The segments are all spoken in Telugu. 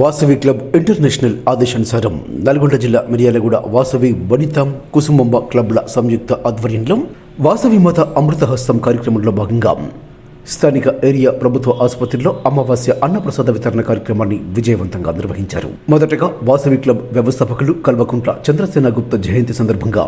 వాసవి క్లబ్ ఇంటర్నేషనల్ ఆదేశానుసారం నల్గొండ జిల్లా మిర్యాలగూడ వాసవి వనితం కుసుమంబ క్లబ్ల సంయుక్త ఆధ్వర్యంలో వాసవి మాత అమృతహస్తం కార్యక్రమంలో భాగంగా స్థానిక ఏరియా ప్రభుత్వ ఆసుపత్రిలో అమావాస్య అన్నప్రసాద వితరణ కార్యక్రమాన్ని విజయవంతంగా నిర్వహించారు. మొదటగా వాసవి క్లబ్ వ్యవస్థాపకులు కల్వకుంట్ల చంద్రసేన గుప్త జయంతి సందర్భంగా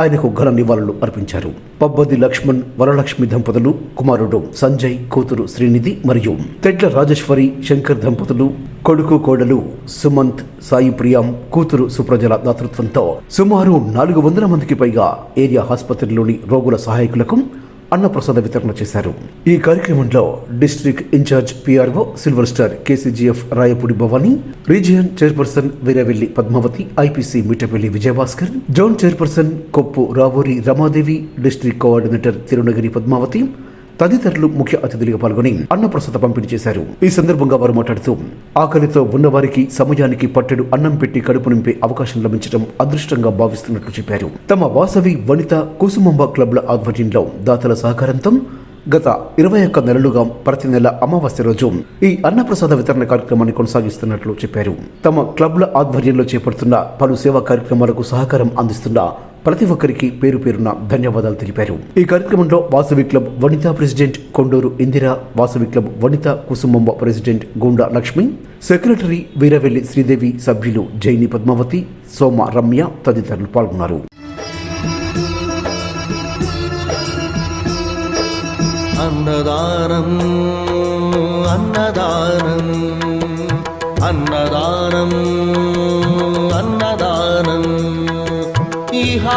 ఆయనకు ఘన నివాళులు అర్పించారు. పబ్బది లక్ష్మణ్ వరలక్ష్మి దంపతులు కుమారుడు సంజయ్ కూతురు శ్రీనిధి మరియు తెడ్ల రాజేశ్వరి శంకర్ దంపతులు కొడుకు కోడలు సుమంత్ సాయి ప్రియాం కూతురు సుప్రజల దాతృత్వంతో సుమారు నాలుగు వందల మందికి పైగా ఏరియా ఆసుపత్రిలోని రోగుల సహాయకులకు అన్నప్రసాద వితరణ చేశారు. ఈ కార్యక్రమంలో district in charge PRO silver star KCGF Rayapudi Bhavani region chairperson Veeravelli Padmavathi IPC Mithapalli Vijayabhaskar zone chairperson Koppu Ravuri Ramadevi district coordinator Tirunagiri Padmavathi తదితరులు ముఖ్య అతిథులుగా పాల్గొని అన్నప్రసాద పంపిణీ చేశారు. ఈ సందర్భంగా వారు మాట్లాడుతూ ఆకలితో ఉన్నవారికి సమయానికి పట్టెడు అన్నం పెట్టి కడుపు నింపే అవకాశం లభించడం అదృష్టంగా భావిస్తున్నట్లు చెప్పారు. తమ వాసవి వనిత కుసుమంబ క్లబ్ల ఆధ్వర్యంలో దాతల సహకారంతో గత ఇరవై ఒక్క నెలలుగా ప్రతి నెల అమావాస్య రోజు ఈ అన్నప్రసాద వితరణ కార్యక్రమాన్ని కొనసాగిస్తున్నట్లు చెప్పారు. తమ క్లబ్ల ఆధ్వర్యంలో చేపడుతున్న పలు సేవా కార్యక్రమాలకు సహకారం అందిస్తున్న ప్రతి ఒక్కరికి పేరు పేరున ధన్యవాదాలు తెలిపారు. ఈ కార్యక్రమంలో Vasavi club Vanitha president Konduru Indira Vasavi club Vanitha Kusumamba president Gunda Lakshmi secretary Veeravelli Sridevi సభ్యులు జైని పద్మావతి సోమ రమ్య తదితరులు పాల్గొన్నారు. అన్నదానం అన్నదానం అన్నదానం అన్నదానం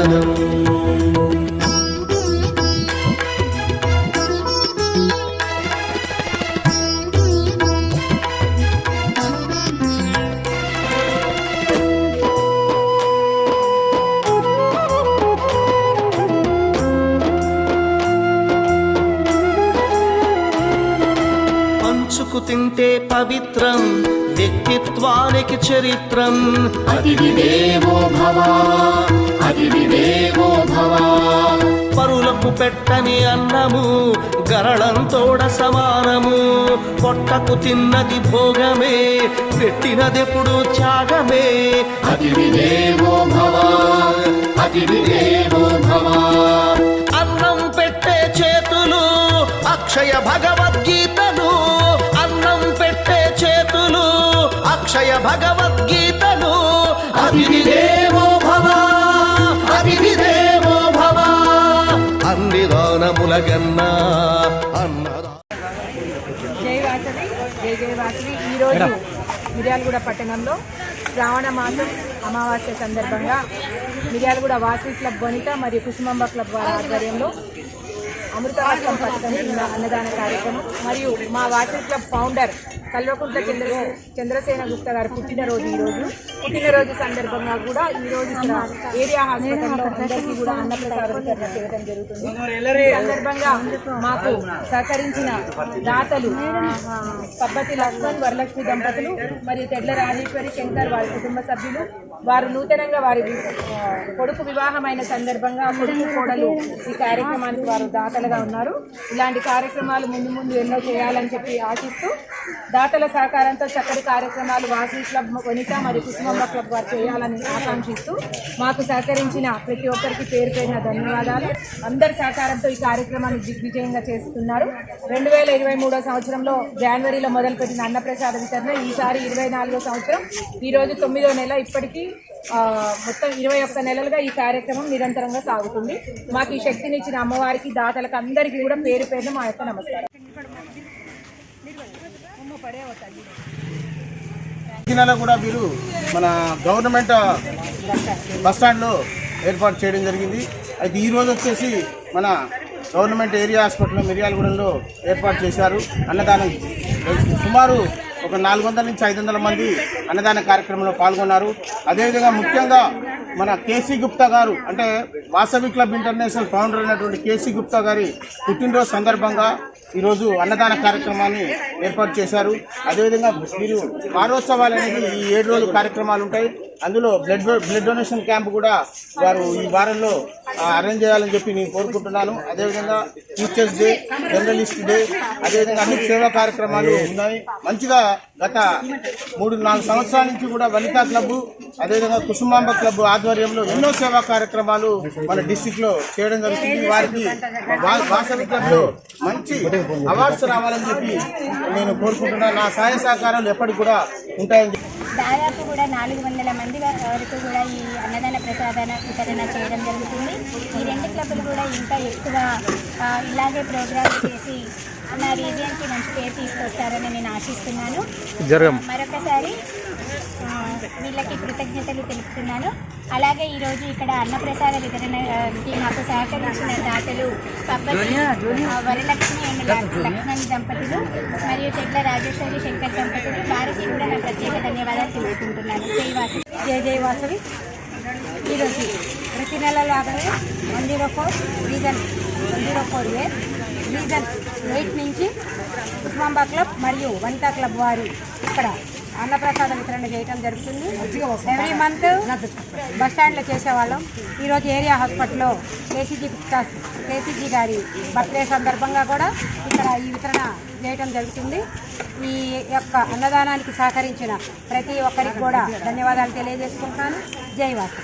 జ్ఞానం పంచుకు తింటే పవిత్రం వ్యక్తిత్వానికి చరిత్రం. అతిథి దేవో భవ అతిథి దేవో భవ. పరులకు పెట్టని అన్నము గరళంతోడ సమానము. పొట్టకు తిన్నది భోగమే పెట్టినదెప్పుడు త్యాగమే. దేవో భవ. భవ. అన్నం పెట్టే చేతులు అక్షయ భగవద్గీతలు అన్నం పెట్టే చేతులు అక్షయ అక్షయ భగవద్గీతలు అన్నదా జై వాసవి జై జై వాసవి. ఈరోజు మిర్యాలగూడ పట్టణంలో శ్రావణ మాసం అమావాస్య సందర్భంగా మిర్యాలగూడ వాసవి క్లబ్ వనిత మరియు కుసుమంబ క్లబ్ వారి ఆధ్వర్యంలో అమృతవాసం పథకం కింద అన్నదాన కార్యక్రమం మరియు మా వాసవి క్లబ్ ఫౌండర్ కల్వకుంట్ల చంద్ర చంద్రసేన గుప్తా గారు పుట్టినరోజు ఈరోజు పుట్టినరోజు సందర్భంగా కూడా ఈ రోజు ఏరియా హాస్పిటల్లో అందరికీ కూడా అన్నప్రసాదం చేయడం జరుగుతుంది. ఈ సందర్భంగా మాకు సహకరించిన దాతలు పబ్బతి లక్ష్మణ్ వరలక్ష్మి దంపతులు మరియు తెడ్ల రాజేశ్వరి శంకర్ వారి కుటుంబ సభ్యులు వారు నూతనంగా వారి కొడుకు వివాహమైన సందర్భంగా కొడుకు కోడలు ఈ కార్యక్రమానికి వారు దాతలుగా ఉన్నారు. ఇలాంటి కార్యక్రమాలు ముందు ముందు ఎన్నో చేయాలని చెప్పి ఆశిస్తూ దాతల సహకారంతో చక్కటి కార్యక్రమాలు వాసవి క్లబ్ వనిత మరియు కుసుమమ్మ క్లబ్ వారు చేయాలని ఆకాంక్షిస్తూ మాకు సహకరించిన ప్రతి ఒక్కరికి పేరు పేరిన ధన్యవాదాలు. అందరి సహకారంతో ఈ కార్యక్రమాన్ని దిగ్విజయంగా చేస్తున్నారు. రెండు వేల ఇరవై మూడో సంవత్సరంలో జనవరిలో మొదలుపెట్టిన అన్నప్రసాద వితరణ ఈసారి ఇరవై నాలుగో సంవత్సరం. ఈరోజు తొమ్మిదో నెల. ఇప్పటికీ మొత్తం ఇరవై ఒక్క నెలలుగా ఈ కార్యక్రమం నిరంతరంగా సాగుతుంది. మాకు ఈ శక్తినిచ్చిన అమ్మవారికి దాతలకు అందరికీ కూడా పేరు పేరున మా యొక్క నమస్కారం. నెల కూడా వీరు మన గవర్నమెంట్ బస్ స్టాండ్లో ఏర్పాటు చేయడం జరిగింది. అయితే ఈరోజు వచ్చేసి మన గవర్నమెంట్ ఏరియా హాస్పిటల్ మిర్యాలగూడెంలో ఏర్పాటు చేశారు. అన్నదానం సుమారు ఒక నాలుగు వందల నుంచి ఐదు వందల మంది అన్నదాన కార్యక్రమంలో పాల్గొన్నారు. అదేవిధంగా ముఖ్యంగా మన కేసీ గుప్తా గారు అంటే వాసవి క్లబ్ ఇంటర్నేషనల్ ఫౌండర్ అయినటువంటి కేసీ గుప్తా గారి పుట్టినరోజు సందర్భంగా ఈరోజు అన్నదాన కార్యక్రమాన్ని ఏర్పాటు చేశారు. అదేవిధంగా వీరు వారోత్సవాలు అనేది ఈ ఏడు రోజుల కార్యక్రమాలు ఉంటాయి. అందులో బ్లడ్ బ్లడ్ డొనేషన్ క్యాంప్ కూడా వారు ఈ వారంలో అరేంజ్ చేయాలని చెప్పి నేను కోరుకుంటున్నాను. అదేవిధంగా టీచర్స్ డే జర్నలిస్ట్ డే అదేవిధంగా అన్ని సేవా కార్యక్రమాలు ఉన్నాయి. మంచిగా గత మూడు నాలుగు సంవత్సరాల నుంచి కూడా వనితా క్లబ్ అదేవిధంగా కుసుమాంబ క్లబ్ ఆధ్వర్యంలో ఎన్నో సేవా కార్యక్రమాలు మన డిస్టిక్లో చేయడం జరుగుతుంది. వారికి వాసవి క్లబ్లో మంచి అవార్డ్స్ రావాలని చెప్పి నేను కోరుకుంటున్నాను నా సహాయ సహకారాలు ఎప్పటికి కూడా ఉంటాయని దాదాపు కూడా నాలుగు వందల మంది వరకు కూడా ఈ అన్నదాన ప్రసాదాన వితరణ చేయడం జరుగుతుంది. ఈ రెండు క్లబ్లు కూడా ఇంకా ఎక్కువ ఇలాగే ప్రోగ్రామ్ చేసి నా రీజియన్కి మంచి పేరు తీసుకొస్తారని నేను ఆశిస్తున్నాను. మరొకసారి వీళ్ళకి కృతజ్ఞతలు తెలుపుతున్నాను. అలాగే ఈరోజు ఇక్కడ అన్నప్రసాద వితరణకి మాకు సహకరించిన దాతలు పబ్బతి వరలక్ష్మి అండ్ లక్- లక్ష్మణ్ దంపతులు మరియు చెట్ల రాజేశ్వరి శంకర్ దంపతులు వారికి కూడా నా ప్రత్యేక ధన్యవాదాలు తెలుపుకుంటున్నాను. జై వాసవి జై జై వాసవి. ఈరోజు ప్రతి నెల లాగానే one zero four region one zero four A region eight నుంచి ఉస్మాంబా క్లబ్ మరియు వనితా క్లబ్ వారు ఇక్కడ అన్నప్రసాద వితరణ చేయడం జరుగుతుంది. ఎవ్రీ మంత్ బస్ స్టాండ్లో చేసేవాళ్ళం. ఈరోజు ఏరియా హాస్పిటల్లో కేసీజీ కేసీజీ గారి బర్త్డే సందర్భంగా కూడా ఇక్కడ ఈ వితరణ చేయడం జరుగుతుంది. ఈ యొక్క అన్నదానానికి సహకరించిన ప్రతి ఒక్కరికి కూడా ధన్యవాదాలు తెలియజేసుకుంటున్నాను జై వాసు.